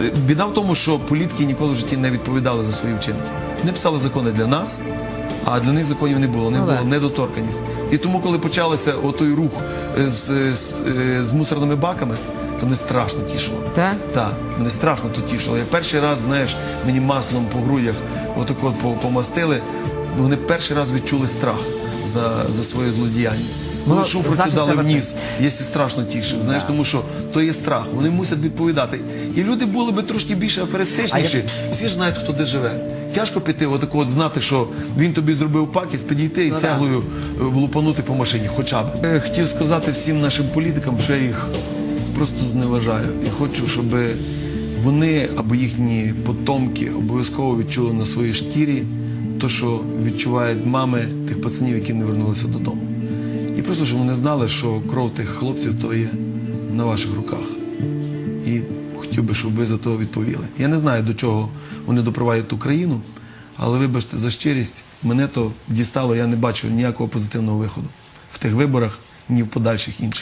Е, Біда в тому, що політики ніколи в житті не відповідали за свої вчинки. Вони писали закони для нас, а для них законів не було. У них Ну, була недоторканість. І тому, коли почався отой рух е, з, з, е, з мусорними баками, то мене страшно тішило. Так? Так, мене страшно то тішило. Я перший раз, знаєш, мені маслом по грудях отак от по- помастили. Вони перший раз відчули страх за, за своє злодіяння. Коли Ну, шуфру дали це в ніс, я сі страшно тішив, знаєш, тому що то є страх, вони мусять відповідати. І люди були би трошки більше аферистичніші. Всі ж знають, хто де живе. Тяжко піти, отако от знати, що він тобі зробив пакість, підійти і Ну, цеглою е, влупанути по машині, хоча б. Хотів сказати всім нашим політикам, що я їх просто зневажаю. І хочу, щоб вони або їхні потомки обов'язково відчули на своїй шкірі те, що відчувають мами тих пацанів, які не вернулися додому. І просто щоб вони знали, що кров тих хлопців то є на ваших руках. І хотів би, щоб ви за то відповіли. Я не знаю, до чого вони допровадять Україну, але вибачте за щирість, мене то дістало, я не бачу ніякого позитивного виходу в тих виборах, ні в подальших інших.